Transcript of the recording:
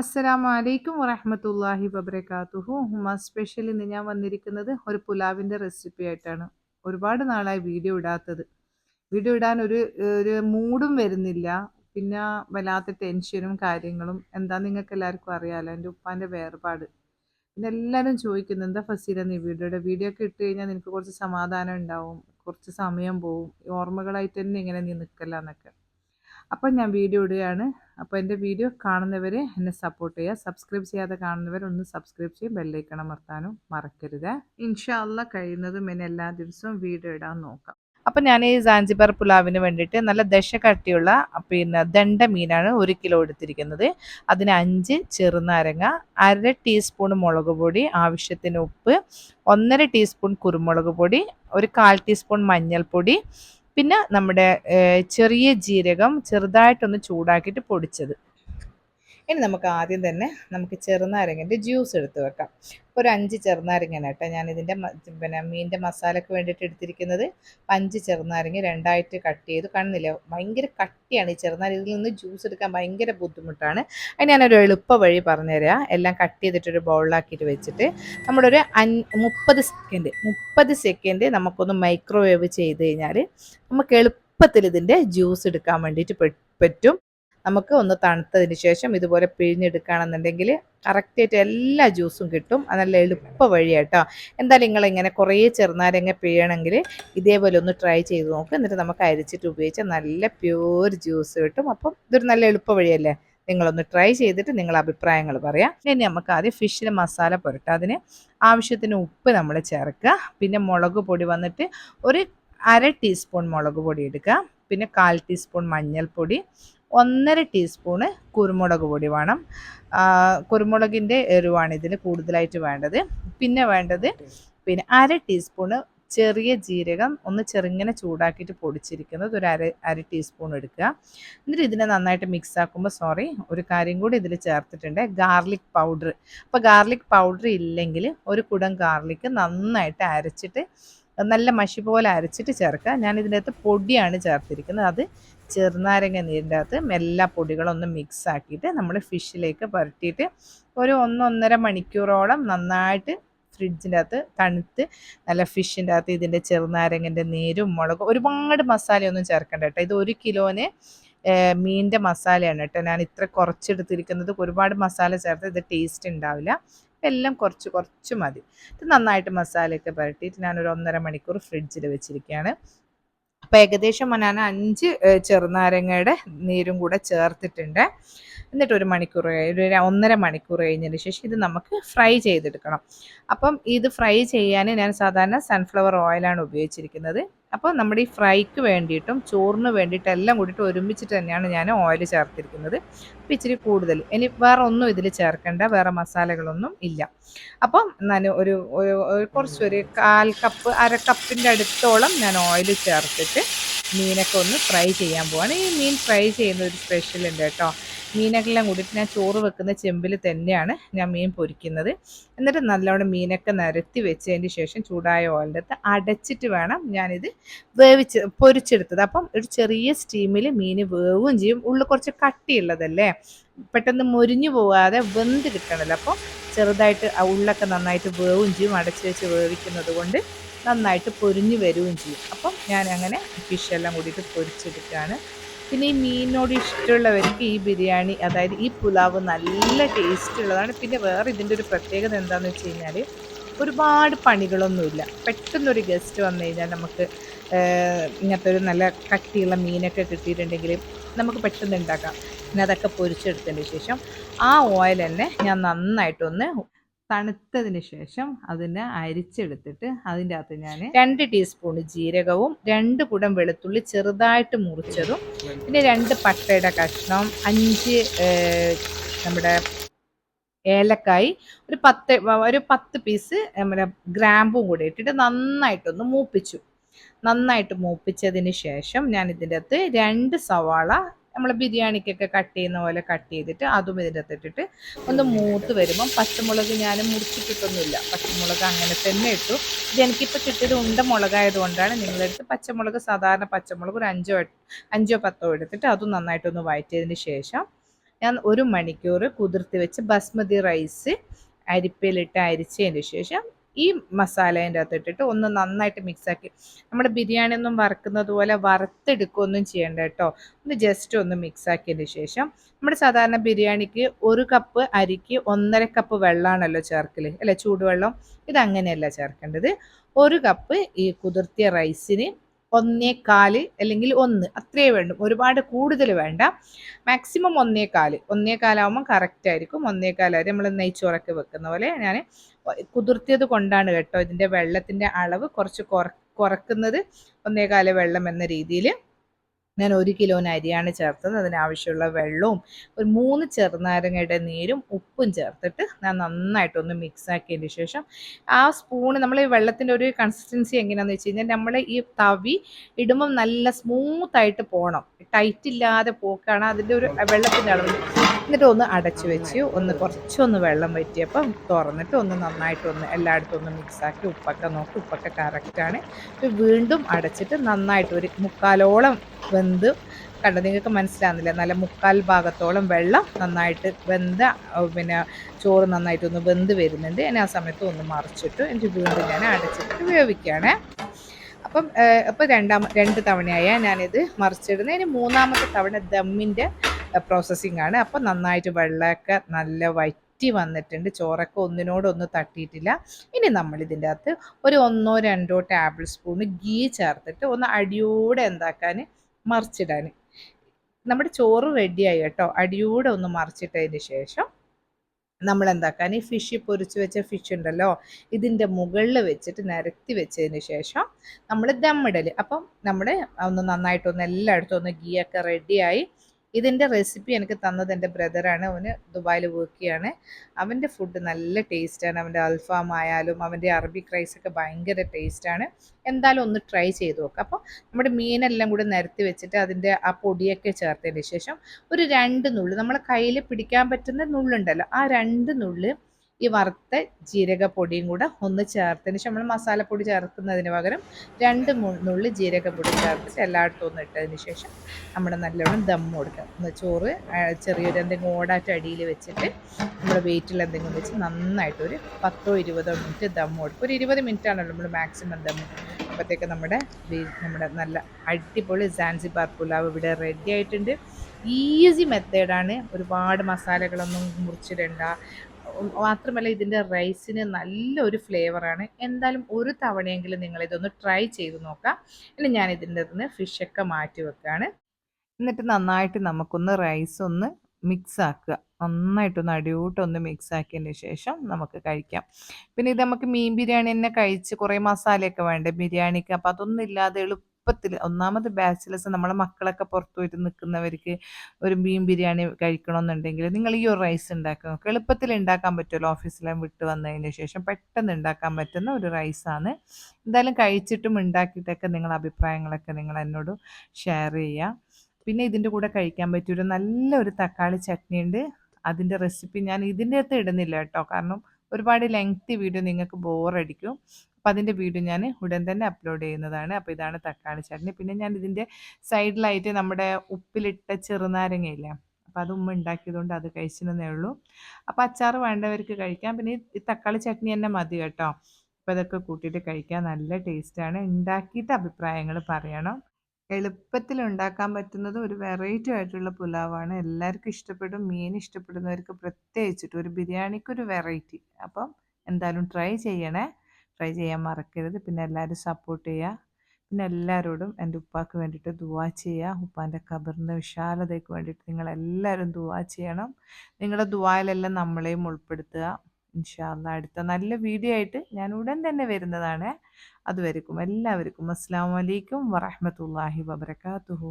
അസ്സലാമു അലൈക്കും വറഹ്മത്തുള്ളാഹി വബറകാതുഹു. ഹുമ സ്പെഷ്യൽ ഇന്ന് ഞാൻ വന്നിരിക്കുന്നത് ഒരു പുലാവിന്റെ റെസിപ്പി ആയിട്ടാണ്. ഒരുപാട് നാളായി വീഡിയോ ഇടാത്തത്. വീഡിയോ ഇടാൻ ഒരു ഒരു മൂഡും വരുന്നില്ല. പിന്നെ വല്ലാത്ത ടെൻഷനും കാര്യങ്ങളും. എന്താ നിങ്ങൾക്ക് എല്ലാവർക്കും അറിയാമല്ലോ എന്റെ ഉപ്പാന്റെ വേർപാട്. പിന്നെ എല്ലാവരും ചോദിക്കുന്നത് എന്താ ഫസീല നീ വീഡിയോയുടെ വീഡിയോ ഒക്കെ ഇട്ട് കഴിഞ്ഞാൽ നിനക്ക് കുറച്ച് സമാധാനം ഉണ്ടാവും കുറച്ച് സമയം പോവും. ഓർമ്മകളായിട്ട് തന്നെ ഇങ്ങനെ നീ നിൽക്കല്ല എന്നൊക്കെ അപ്പം ഞാൻ വീഡിയോ ഇടുകയാണ്. അപ്പോൾ എന്റെ വീഡിയോ കാണുന്നവരെ എന്നെ സപ്പോർട്ട് ചെയ്യുക. സബ്സ്ക്രൈബ് ചെയ്യാതെ കാണുന്നവർ ഒന്ന് സബ്സ്ക്രൈബ് ചെയ്യും. ബെല്ലൈക്കണം അമർത്താനും മറക്കരുത്. ഇൻഷാല്ല കഴിയുന്നതും എന്നെ എല്ലാ ദിവസവും വീഡിയോ ഇടാൻ നോക്കാം. അപ്പം ഞാൻ ഈ സാൻസിബാർ പുലാവിന് വേണ്ടിയിട്ട് നല്ല ദശ കട്ടിയുള്ള പിന്നെ ദണ്ട മീനാണ് ഒരു കിലോ എടുത്തിരിക്കുന്നത്. അതിന് അഞ്ച് ചെറുനാരങ്ങ അര ടീസ്പൂൺ മുളക് പൊടി ആവശ്യത്തിന് ഉപ്പ് ഒന്നര ടീസ്പൂൺ കുരുമുളക് പൊടി ഒരു കാൽ ടീസ്പൂൺ മഞ്ഞൾപ്പൊടി പിന്നെ നമ്മുടെ ചെറിയ ജീരകം ചെറുതായിട്ടൊന്ന് ചൂടാക്കിയിട്ട് പൊടിച്ചത്. ഇനി നമുക്ക് ആദ്യം തന്നെ നമുക്ക് ചെറുനാരങ്ങന്റെ ജ്യൂസ് എടുത്ത് വെക്കാം. ഒരു അഞ്ച് ചെറുനാരങ്ങയാണ് കേട്ടോ ഞാൻ ഇതിന്റെ പിന്നെ മീനിന്റെ മസാലയ്ക്ക് വേണ്ടിയിട്ട് എടുത്തിരിക്കുന്നത്. അഞ്ച് ചെറുനാരങ്ങ രണ്ടായിട്ട് കട്ട് ചെയ്ത് കാണുന്നില്ല ഭയങ്കര കട്ടിയാണ് ഈ ചെറുനാരങ്ങ. ഇതിൽ നിന്ന് ജ്യൂസ് എടുക്കാൻ ഭയങ്കര ബുദ്ധിമുട്ടാണ്. അതിന് ഞാനൊരു എളുപ്പ വഴി പറഞ്ഞുതരാം. എല്ലാം കട്ട് ചെയ്തിട്ടൊരു ബൗളിലാക്കിയിട്ട് വെച്ചിട്ട് നമ്മുടെ ഒരു അൻ മുപ്പത് സെക്കൻഡ് മുപ്പത് സെക്കൻഡ് നമുക്കൊന്ന് മൈക്രോവേവ് ചെയ്ത് കഴിഞ്ഞാൽ നമുക്ക് എളുപ്പത്തിൽ ഇതിന്റെ ജ്യൂസ് എടുക്കാൻ വേണ്ടിയിട്ട് പറ്റും. നമുക്ക് ഒന്ന് തണുത്തതിന് ശേഷം ഇതുപോലെ പിഴിഞ്ഞെടുക്കുകയാണെന്നുണ്ടെങ്കിൽ കറക്റ്റായിട്ട് എല്ലാ ജ്യൂസും കിട്ടും. അത് നല്ല എളുപ്പ വഴിയാട്ടോ. എന്തായാലും നിങ്ങൾ ഇങ്ങനെ കുറേ ചെറുനാരങ്ങ പിഴണമെങ്കിൽ ഇതേപോലെ ഒന്ന് ട്രൈ ചെയ്ത് നോക്ക്. എന്നിട്ട് നമുക്ക് അരിച്ചിട്ട് ഉപയോഗിച്ച നല്ല പ്യൂർ ജ്യൂസ് കിട്ടും. അപ്പം ഇതൊരു നല്ല എളുപ്പ വഴിയല്ലേ? നിങ്ങളൊന്ന് ട്രൈ ചെയ്തിട്ട് നിങ്ങളുടെ അഭിപ്രായങ്ങൾ പറയാം. ഇനി നമുക്ക് ആദ്യം ഫിഷിന് മസാല പുരട്ടാം. അതിന് ആവശ്യത്തിന് ഉപ്പ് നമ്മൾ ചേർക്കുക. പിന്നെ മുളക് പൊടി വന്നിട്ട് ഒരു അര ടീസ്പൂൺ മുളക് പൊടി എടുക്കുക പിന്നെ കാൽ ടീസ്പൂൺ മഞ്ഞൾപ്പൊടി. ഒന്നര ടീസ്പൂണ് കുരുമുളക് പൊടി വേണം. കുരുമുളകിന്റെ എരിവാണ് ഇതിന് കൂടുതലായിട്ട് വേണ്ടത്. പിന്നെ വേണ്ടത് പിന്നെ അര ടീസ്പൂണ് ചെറിയ ജീരകം ഒന്ന് ചെറുങ്ങനെ ചൂടാക്കിയിട്ട് പൊടിച്ചിരിക്കുന്നത് ഒരു അര അര ടീസ്പൂൺ എടുക്കുക. എന്നിട്ട് ഇതിനെ നന്നായിട്ട് മിക്സ് ആക്കുമ്പോൾ സോറി ഒരു കാര്യം കൂടി ഇതിൽ ചേർത്തിട്ടുണ്ട്. ഗാർലിക് പൗഡർ അപ്പോൾ ഗാർലിക് പൗഡർ ഇല്ലെങ്കിൽ ഒരു കുടം ഗാർലിക്ക് നന്നായിട്ട് അരച്ചിട്ട് നല്ല മഷി പോലെ അരച്ചിട്ട് ചേർക്കുക. ഞാൻ ഇതിന്റെ അകത്ത് പൊടിയാണ് ചേർത്തിരിക്കുന്നത്. അത് ചെറുനാരങ്ങ നീരിന്റെ അകത്ത് എല്ലാ പൊടികളൊന്ന് മിക്സ് ആക്കിയിട്ട് നമ്മൾ ഫിഷിലേക്ക് പുരട്ടിയിട്ട് ഒരു ഒന്നൊന്നര മണിക്കൂറോളം നന്നായിട്ട് ഫ്രിഡ്ജിന്റെ അകത്ത് തണുത്ത് നല്ല ഫിഷിന്റെ അകത്ത് ഇതിന്റെ ചെറുനാരങ്ങന്റെ നീരും മുളകും ഒരുപാട് മസാലയൊന്നും ചേർക്കണ്ട കേട്ടോ. ഇത് ഒരു കിലോന് മീനിന്റെ മസാലയാണ് കേട്ടോ. ഞാൻ ഇത്ര കുറച്ചെടുത്തിരിക്കുന്നത്. ഒരുപാട് മസാല ചേർത്ത് ഇത് ടേസ്റ്റ് ഉണ്ടാവില്ല. എല്ലാം കുറച്ച് കുറച്ച് മതി. ഇത് നന്നായിട്ട് മസാലയൊക്കെ പുരട്ടിയിട്ട് ഞാനൊരു ഒന്നര മണിക്കൂർ ഫ്രിഡ്ജിൽ വെച്ചിരിക്കുകയാണ് അപ്പം ഏകദേശം ഞാൻ അഞ്ച് ചെറുനാരങ്ങയുടെ നീരും കൂടെ ചേർത്തിട്ടുണ്ട്. എന്നിട്ട് ഒരു മണിക്കൂർ ഒരു ഒന്നര മണിക്കൂർ കഴിഞ്ഞതിന് ശേഷം ഇത് നമുക്ക് ഫ്രൈ ചെയ്തെടുക്കണം. അപ്പം ഇത് ഫ്രൈ ചെയ്യാൻ ഞാൻ സാധാരണ സൺഫ്ലവർ ഓയിലാണ് ഉപയോഗിച്ചിരിക്കുന്നത്. അപ്പോൾ നമ്മുടെ ഈ ഫ്രൈക്ക് വേണ്ടിയിട്ടും ചോറിന് വേണ്ടിയിട്ടും എല്ലാം കൂടിയിട്ട് ഒരുമിച്ചിട്ട് തന്നെയാണ് ഞാൻ ഓയിൽ ചേർത്തിരിക്കുന്നത്. അപ്പോൾ ഇച്ചിരി കൂടുതൽ. ഇനി വേറെ ഒന്നും ഇതിൽ ചേർക്കേണ്ട. വേറെ മസാലകളൊന്നും ഇല്ല. അപ്പം ഞാൻ ഒരു കുറച്ചൊരു കാൽ കപ്പ് അര കപ്പിന്റെ അടുത്തോളം ഞാൻ ഓയിൽ ചേർത്തിട്ട് മീനൊക്കെ ഒന്ന് ഫ്രൈ ചെയ്യാൻ പോവാണ്. ഈ മീൻ ഫ്രൈ ചെയ്യുന്ന ഒരു സ്പെഷ്യൽ ഉണ്ട് കേട്ടോ. മീനൊക്കെല്ലാം കൂടിയിട്ട് ഞാൻ ചോറ് വെക്കുന്ന ചെമ്പിൽ തന്നെയാണ് ഞാൻ മീൻ പൊരിക്കുന്നത്. എന്നിട്ട് നല്ലവണ്ണം മീനൊക്കെ നിരത്തി വെച്ചതിന് ശേഷം ചൂടായ ഓയിലിന്റെ അകത്ത് അടച്ചിട്ട് വേണം ഞാനിത് വേവിച്ച് പൊരിച്ചെടുത്തത്. അപ്പം ഒരു ചെറിയ സ്റ്റീമിൽ മീൻ വേവും ചെയ്യും. ഉള്ളിൽ കുറച്ച് കട്ടിയുള്ളതല്ലേ? പെട്ടെന്ന് മുരിഞ്ഞു പോകാതെ വെന്ത് കിട്ടണമല്ലോ അപ്പോൾ ചെറുതായിട്ട് ഉള്ളൊക്കെ നന്നായിട്ട് വേവും ചെയ്യും. അടച്ച് വെച്ച് വേവിക്കുന്നത് കൊണ്ട് നന്നായിട്ട് പൊരിഞ്ഞു വരികയും ചെയ്യും. അപ്പം ഞാൻ അങ്ങനെ ഫിഷെല്ലാം കൂടിയിട്ട് പൊരിച്ചെടുക്കുകയാണ്. പിന്നെ ഈ മീനിനോട് ഇഷ്ടമുള്ളവർക്ക് ഈ ബിരിയാണി അതായത് ഈ പുലാവ് നല്ല ടേസ്റ്റ് ഉള്ളതാണ്. പിന്നെ വേറെ ഇതിന്റെ ഒരു പ്രത്യേകത എന്താണെന്ന് വെച്ച് കഴിഞ്ഞാൽ ഒരുപാട് പണികളൊന്നുമില്ല. പെട്ടെന്നൊരു ഗസ്റ്റ് വന്നു കഴിഞ്ഞാൽ നമുക്ക് ഇങ്ങനത്തെ ഒരു നല്ല കട്ടിയുള്ള മീനൊക്കെ കിട്ടിയിട്ടുണ്ടെങ്കിൽ നമുക്ക് പെട്ടെന്ന് ഉണ്ടാക്കാം. പിന്നെ അതൊക്കെ പൊരിച്ചെടുത്തതിന് ശേഷം ആ ഓയിൽ തന്നെ ഞാൻ നന്നായിട്ടൊന്ന് തണുത്തതിന് ശേഷം അതിനെ അരിച്ചെടുത്തിട്ട് അതിന്റെ അകത്ത് ഞാൻ രണ്ട് ടീസ്പൂൺ ജീരകവും രണ്ട് കുടം വെളുത്തുള്ളി ചെറുതായിട്ട് മുറിച്ചതും പിന്നെ രണ്ട് പട്ടയുടെ കഷ്ണം അഞ്ച് നമ്മുടെ ഏലക്കായി ഒരു പത്ത് ഒരു പത്ത് പീസ് നമ്മുടെ ഗ്രാമ്പും കൂടി ഇട്ടിട്ട് നന്നായിട്ടൊന്ന് മൂപ്പിച്ചു. നന്നായിട്ട് മൂപ്പിച്ചതിന് ശേഷം ഞാൻ ഇതിന്റെ അകത്ത് രണ്ട് സവാള നമ്മൾ ബിരിയാണിക്കൊക്കെ കട്ട് ചെയ്യുന്ന പോലെ കട്ട് ചെയ്തിട്ട് അതും ഇതിന്റെ അകത്തിട്ടിട്ട് ഒന്ന് മൂത്ത് വരുമ്പം പച്ചമുളക് ഞാൻ മുറിച്ചിട്ടിട്ടൊന്നുമില്ല പച്ചമുളക് അങ്ങനെ തന്നെ ഇട്ടു. ഇത് എനിക്കിപ്പോൾ കിട്ടിയത് ഉണ്ട മുളകായതുകൊണ്ടാണ്. നിങ്ങളെടുത്ത് പച്ചമുളക് സാധാരണ പച്ചമുളക് ഒരു അഞ്ചോ അഞ്ചോ പത്തോ എടുത്തിട്ട് അതും നന്നായിട്ടൊന്ന് വഴറ്റിയതിന് ശേഷം ഞാൻ ഒരു മണിക്കൂർ കുതിർത്തി വെച്ച് ബസ്മതി റൈസ് അരിപ്പയിലിട്ട് അരിച്ചതിന് ശേഷം ഈ മസാലേന്റെ അകത്ത് ഇട്ടിട്ട് ഒന്ന് നന്നായിട്ട് മിക്സാക്കി നമ്മുടെ ബിരിയാണി ഒന്നും വറുക്കുന്നത് പോലെ വറുത്തെടുക്കുകയൊന്നും ചെയ്യേണ്ട കേട്ടോ. ഒന്ന് ജസ്റ്റ് ഒന്ന് മിക്സാക്കിയതിന് ശേഷം നമ്മുടെ സാധാരണ ബിരിയാണിക്ക് ഒരു കപ്പ് അരിക്ക് ഒന്നര കപ്പ് വെള്ളമാണല്ലോ ചേർക്കൽ അല്ലെ? ചൂടുവെള്ളം. ഇതങ്ങനെയല്ല ചേർക്കേണ്ടത്. ഒരു കപ്പ് ഈ കുതിർത്തിയ റൈസിന് ഒന്നേകാൽ അല്ലെങ്കിൽ ഒന്ന്. അത്രയേ വേണ്ടു. ഒരുപാട് കൂടുതൽ വേണ്ട. മാക്സിമം ഒന്നേ കാൽ ഒന്നേ കാലാവുമ്പോൾ കറക്റ്റ് ആയിരിക്കും. ഒന്നേ കാലായി നമ്മൾ നെയ്ച്ചോറൊക്കെ വെക്കുന്ന പോലെ ഞാൻ കുതിർത്തിയത് കൊണ്ടാണ് കേട്ടോ ഇതിന്റെ വെള്ളത്തിന്റെ അളവ് കുറച്ച് കുറ കുറക്കുന്നത് ഒന്നേ കാല വെള്ളം എന്ന രീതിയിൽ ഞാൻ ഒരു കിലോന് അരിയാണ് ചേർത്തത്. അതിനാവശ്യമുള്ള വെള്ളവും ഒരു മൂന്ന് ചെറുനാരങ്ങയുടെ നീരും ഉപ്പും ചേർത്തിട്ട് ഞാൻ നന്നായിട്ടൊന്ന് മിക്സ് ആക്കിയതിന് ശേഷം ആ സ്പൂണ് നമ്മൾ ഈ വെള്ളത്തിന്റെ ഒരു കൺസിസ്റ്റൻസി എങ്ങനെയാണെന്ന് വെച്ച് കഴിഞ്ഞാൽ നമ്മൾ ഈ തവി ഇടുമ്പം നല്ല സ്മൂത്തായിട്ട് പോകണം ടൈറ്റ് ഇല്ലാതെ പോക്കാണ് അതിന്റെ ഒരു വെള്ളത്തിന്റെ അളവ്. എന്നിട്ട് ഒന്ന് അടച്ചു വെച്ച് ഒന്ന് കുറച്ചൊന്ന് വെള്ളം വറ്റിയപ്പം തുറന്നിട്ട് ഒന്ന് നന്നായിട്ടൊന്ന് എല്ലായിടത്തും ഒന്ന് മിക്സാക്കി ഉപ്പൊക്കെ നോക്കി. ഉപ്പൊക്കെ കറക്റ്റാണ് വീണ്ടും അടച്ചിട്ട് നന്നായിട്ട് ഒരു മുക്കാലോളം വെന്ത്. കണ്ട നിങ്ങൾക്ക് മനസ്സിലാകുന്നില്ല നല്ല മുക്കാൽ ഭാഗത്തോളം വെള്ളം നന്നായിട്ട് വെന്ത പിന്നെ ചോറ് നന്നായിട്ടൊന്ന് വെന്ത് വരുന്നുണ്ട്. ഞാൻ ആ സമയത്ത് ഒന്ന് മറിച്ചിട്ട്. എനിക്ക് വീണ്ടും ഞാൻ അടച്ചിട്ട് ഉപയോഗിക്കുകയാണ്. അപ്പം ഇപ്പം രണ്ടാമ രണ്ട് തവണയായ ഞാനിത് മറിച്ചിടുന്നത്. ഇനി മൂന്നാമത്തെ തവണ ദമ്മിന്റെ പ്രോസസ്സിങ് ആണ്. അപ്പം നന്നായിട്ട് വെള്ളമൊക്കെ നല്ല വറ്റി വന്നിട്ടുണ്ട്. ചോറൊക്കെ ഒന്നിനോടൊന്ന് തട്ടിയിട്ടില്ല. ഇനി നമ്മൾ ഇതിന്റെ അകത്ത് ഒരു ഒന്നോ രണ്ടോ ടേബിൾ സ്പൂൺ ഗീ ചേർത്തിട്ട് ഒന്ന് അടിയോടെ എന്താക്കാൻ മറിച്ചിടാൻ. നമ്മുടെ ചോറ് റെഡിയായി കേട്ടോ. അടിയൂടെ ഒന്ന് മറിച്ചിട്ടതിന് ശേഷം നമ്മൾ എന്താക്കാൻ ഈ ഫിഷ് പൊരിച്ച് വെച്ച ഫിഷ് ഉണ്ടല്ലോ ഇതിന്റെ മുകളിൽ വെച്ചിട്ട് നിരത്തി വെച്ചതിന് ശേഷം നമ്മൾ ദമ്മിടൽ അപ്പം നമ്മുടെ ഒന്ന് നന്നായിട്ടൊന്ന് എല്ലായിടത്തും ഒന്ന് ഗീയൊക്കെ റെഡിയായി ഇതിന്റെ റെസിപ്പി എനിക്ക് തന്നത് എന്റെ ബ്രദറാണ് അവന് ദുബായിൽ വർക്ക് ചെയ്യാണ്. അവന്റെ ഫുഡ് നല്ല ടേസ്റ്റാണ് അവന്റെ അൽഫാം ആയാലും അവന്റെ അറബിക് റൈസ് ഒക്കെ ഭയങ്കര ടേസ്റ്റാണ് എന്തായാലും ഒന്ന് ട്രൈ ചെയ്ത് നോക്കാം. അപ്പോൾ നമ്മുടെ മീനെല്ലാം കൂടി നിരത്തി വെച്ചിട്ട് അതിന്റെ ആ പൊടിയൊക്കെ ചേർത്തതിന് ശേഷം ഒരു രണ്ട് നുള്ളു നമ്മളെ കയ്യിൽ പിടിക്കാൻ പറ്റുന്ന നുള്ളുണ്ടല്ലോ ആ രണ്ട് നുള്ള് ഈ വറുത്ത ജീരകപ്പൊടിയും കൂടെ ഒന്ന് ചേർത്തതിന് ശേഷം നമ്മൾ മസാലപ്പൊടി ചേർക്കുന്നതിന് പകരം രണ്ട് നുള്ളി ജീരകപ്പൊടി ചേർത്തിട്ട് എല്ലായിടത്തും ഒന്ന് ഇട്ടതിന് ശേഷം നമ്മൾ നല്ലോണം ദം കൊടുക്കുക ഒന്ന് ചോറ് ചെറിയൊരു എന്തെങ്കിലും ഓടാറ്റ അടിയിൽ വെച്ചിട്ട് നമ്മൾ വെയിറ്റിൽ എന്തെങ്കിലും വെച്ച് നന്നായിട്ട് ഒരു പത്തോ ഇരുപതോ മിനിറ്റ് ദം കൊടുക്കും. ഒരു ഇരുപത് മിനിറ്റ് ആണല്ലോ നമ്മൾ മാക്സിമം ദം അപ്പോഴത്തേക്ക് നമ്മുടെ നമ്മുടെ നല്ല അടിപൊളി സാൻസിബാർ പുലാവ് ഇവിടെ റെഡി ആയിട്ടുണ്ട്. ഈസി മെത്തേഡാണ് ഒരുപാട് മസാലകളൊന്നും മുറിച്ചിടണ്ട. മാത്രമല്ല ഇതിന്റെ റൈസിന് നല്ലൊരു ഫ്ലേവറാണ്. എന്തായാലും ഒരു തവണയെങ്കിലും നിങ്ങൾ ഇതൊന്ന് ട്രൈ ചെയ്ത് നോക്കാം. ഇനി ഞാൻ ഇതിന്റെ നിന്ന് ഫിഷൊക്കെ മാറ്റി വെക്കുകയാണ് എന്നിട്ട് നന്നായിട്ട് നമുക്കൊന്ന് റൈസ് ഒന്ന് മിക്സ് ആക്കുക. നന്നായിട്ടൊന്ന് അടിയോട്ടൊന്ന് മിക്സ് ആക്കിയതിന് ശേഷം നമുക്ക് കഴിക്കാം. പിന്നെ ഇത് നമുക്ക് മീൻ ബിരിയാണി തന്നെ കഴിച്ച് കുറേ മസാലയൊക്കെ വേണ്ടേ? ബിരിയാണിക്ക്. അപ്പോൾ അതൊന്നും ഇല്ലാതെ എളുപ്പം എളുപ്പത്തിൽ ഒന്നാമത് ബാച്ചിലേഴ്സ് നമ്മളെ മക്കളൊക്കെ പുറത്തു പോയിട്ട് നിൽക്കുന്നവർക്ക് ഒരു മീൻ ബിരിയാണി കഴിക്കണമെന്നുണ്ടെങ്കിൽ നിങ്ങൾ ഈ ഒരു റൈസ് ഉണ്ടാക്കുക എളുപ്പത്തിൽ ഉണ്ടാക്കാൻ പറ്റുമല്ലോ. ഓഫീസിലും വിട്ട് വന്നതിന് ശേഷം പെട്ടെന്ന് ഉണ്ടാക്കാൻ പറ്റുന്ന ഒരു റൈസാണ് എന്തായാലും കഴിച്ചിട്ടും ഉണ്ടാക്കിയിട്ടൊക്കെ നിങ്ങളുടെ അഭിപ്രായങ്ങളൊക്കെ നിങ്ങൾ എന്നോട് ഷെയർ ചെയ്യുക പിന്നെ ഇതിന്റെ കൂടെ കഴിക്കാൻ പറ്റിയൊരു നല്ലൊരു തക്കാളി ചട്നി ഉണ്ട്. അതിന്റെ റെസിപ്പി ഞാൻ ഇതിന്റെ അകത്ത് ഇടുന്നില്ല കേട്ടോ. കാരണം ഒരുപാട് ലെങ്തി വീഡിയോ നിങ്ങൾക്ക് ബോറടിക്കും അപ്പം അതിന്റെ വീഡിയോ ഞാൻ ഉടൻ തന്നെ അപ്ലോഡ് ചെയ്യുന്നതാണ്. അപ്പോൾ ഇതാണ് തക്കാളി ചട്നി. പിന്നെ ഞാൻ ഇതിന്റെ സൈഡിലായിട്ട് നമ്മുടെ ഉപ്പിലിട്ട ചെറുനാരങ്ങയില്ല അപ്പോൾ അത് ഉമ്മ ഉണ്ടാക്കിയതുകൊണ്ട് അത് കഴിച്ചിരുന്നേ ഉള്ളൂ. അപ്പോൾ അച്ചാർ വേണ്ടവർക്ക് കഴിക്കാം. പിന്നെ ഈ തക്കാളി ചട്നി തന്നെ മതി കേട്ടോ. അപ്പോൾ ഇതൊക്കെ കൂട്ടിയിട്ട് കഴിക്കാൻ നല്ല ടേസ്റ്റാണ്. ഉണ്ടാക്കിയിട്ട് അഭിപ്രായങ്ങൾ പറയണം. എളുപ്പത്തിൽ ഉണ്ടാക്കാൻ പറ്റുന്നത് ഒരു വെറൈറ്റി ആയിട്ടുള്ള പുലാവാണ്. എല്ലാവർക്കും ഇഷ്ടപ്പെടും. മീൻ ഇഷ്ടപ്പെടുന്നവർക്ക് പ്രത്യേകിച്ചിട്ട് ഒരു ബിരിയാണിക്കൊരു വെറൈറ്റി അപ്പം എന്തായാലും ട്രൈ ചെയ്യണേ. ട്രൈ ചെയ്യാൻ മറക്കരുത്. പിന്നെ എല്ലാവരും സപ്പോർട്ട് ചെയ്യുക. പിന്നെ എല്ലാവരോടും എന്റെ ഉപ്പാക്ക് വേണ്ടിയിട്ട് ദുവാ ചെയ്യുക. ഉപ്പാന്റെ ഖബറിന്റെ വിശാലതയ്ക്ക് വേണ്ടിയിട്ട് നിങ്ങളെല്ലാവരും ദുവാ ചെയ്യണം. നിങ്ങളുടെ ദുവായിലെല്ലാം നമ്മളെയും ഉൾപ്പെടുത്തുക. ഇൻഷാല്ല അടുത്ത നല്ല വീഡിയോ ആയിട്ട് ഞാൻ ഉടൻ തന്നെ വരുന്നതാണ്. അതുവരെക്കും എല്ലാവർക്കും അസ്സാം വലൈക്കും വറഹമത്തല്ലാഹി വബർക്കാത്തുഹു